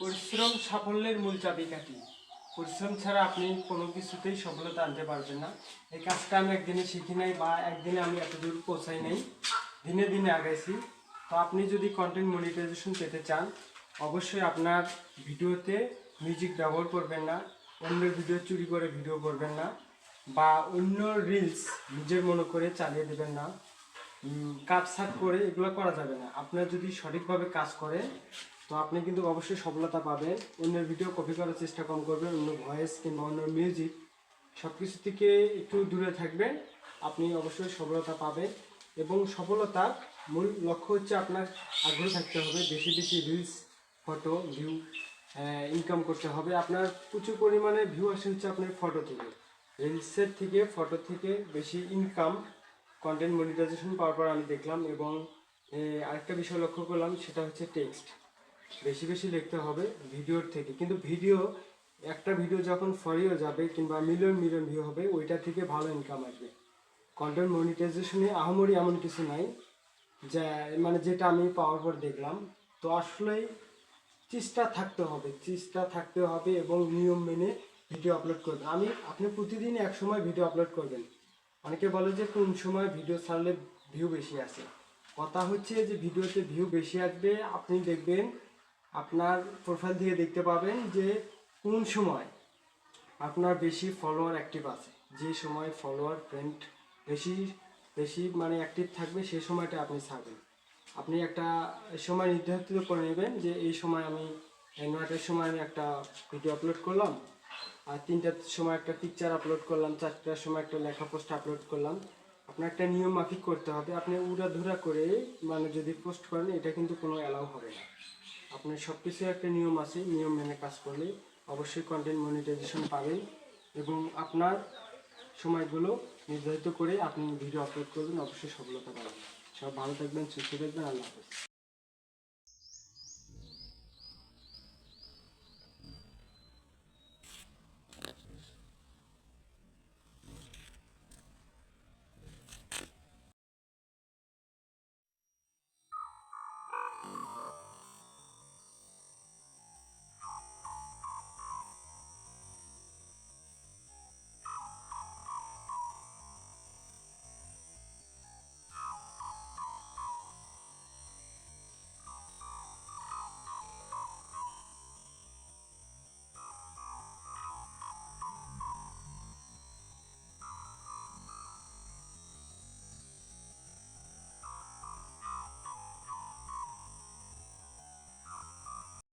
পরিশ্রম সাফল্যের মূল চাবিকাঠি। পরিশ্রম ছাড়া আপনি কোনো কিছুতেই সফলতা আনতে পারবেন না। এই কাজটা আমি একদিনে শিখি নাই বা একদিনে আমি এতদূর পৌঁছাই নাই। দিনে দিনে আগাইছি। তো আপনি যদি কন্টেন্ট মনিটাইজেশন পেতে চান, অবশ্যই আপনার ভিডিওতে মিউজিক ব্যবহার করবেন না অন্যের ভিডিও চুরি করে ভিডিও করবেন না, বা অন্য রিলস নিজের মনে করে চালিয়ে দেবেন না। কাজ সাপ করে এগুলো করা যাবে না। আপনার যদি সঠিকভাবে কাজ করে তো আপনি কিন্তু অবশ্যই সফলতা পাবেন, অন্যের ভিডিও কপি করার চেষ্টা কম করবেন, অন্য ভয়েস কিংবা অন্য মিউজিক সব কিছু থেকে একটু দূরে থাকবেন, আপনি অবশ্যই সফলতা পাবেন এবং সফলতার মূল লক্ষ্য হচ্ছে আপনার আগ্রহ থাকতে হবে, বেশি বেশি রিলস ফটো ভিউ ইনকাম করতে হবে, আপনার প্রচুর পরিমাণে ভিউ আসে হচ্ছে আপনার ফটো থেকে। রিলসের থেকে ফটো থেকে বেশি ইনকাম কন্টেন্ট মনিটাইজেশন পাওয়ার পর আমি দেখলাম এবং আরেকটা বিষয় লক্ষ্য করলাম, সেটা হচ্ছে টেক্সট বেশি বেশি লিখতে হবে ভিডিওর থেকে। কিন্তু ভিডিও, একটা ভিডিও যখন ফরিও যাবে কিংবা মিলিয়ন মিলিয়ন ভিউ হবে, ওইটা থেকে ভালো ইনকাম আসবে। কন্টেন্ট মনিটাইজেশনে আহামরি এমন কিছু নাই, যা মানে যেটা আমি পাওয়ার পর দেখলাম। তো আসলেই চেষ্টা থাকতে হবে, চেষ্টা থাকতে হবে এবং নিয়ম মেনে ভিডিও আপলোড করবেন আমি, আপনি প্রতিদিন এক সময় ভিডিও আপলোড করবেন। অনেকে বলে যে কোন সময় ভিডিও ছাড়লে ভিউ বেশি আসে। কথা হচ্ছে যে ভিডিওতে ভিউ বেশি আসবে, আপনি দেখবেন আপনার প্রোফাইল থেকে দেখতে পাবেন যে কোন সময় আপনার বেশি ফলোয়ার অ্যাক্টিভ আছে। যে সময় ফলোয়ার ফ্রেন্ড বেশি বেশি মানে অ্যাক্টিভ থাকবে, সেই সময়টা আপনি ছাড়বেন। আপনি একটা সময় নির্ধারিত করে নেবেন যে এই সময় আমি নয়টার সময় আমি একটা ভিডিও আপলোড করলাম, আর তিনটার সময় একটা পিকচার আপলোড করলাম, চারটার সময় একটা লেখা পোস্ট আপলোড করলাম। আপনার একটা নিয়ম মাফিক করতে হবে। আপনি উড়াধুরা করে মানে যদি পোস্ট করেন, এটা কিন্তু কোনো অ্যালাউ হবে না। আপনার সব কিছু একটা নিয়ম আছে, নিয়ম মেনে কাজ করলে অবশ্যই কন্টেন্ট মনিটাইজেশন পাবেন এবং আপনার সময়গুলো নির্ধারিত করে আপনি ভিডিও আপলোড করবেন, অবশ্যই সফলতা পাবেন। সব ভালো থাকবেন, সুস্থ থাকবেন, আল্লাহ হাফেজ।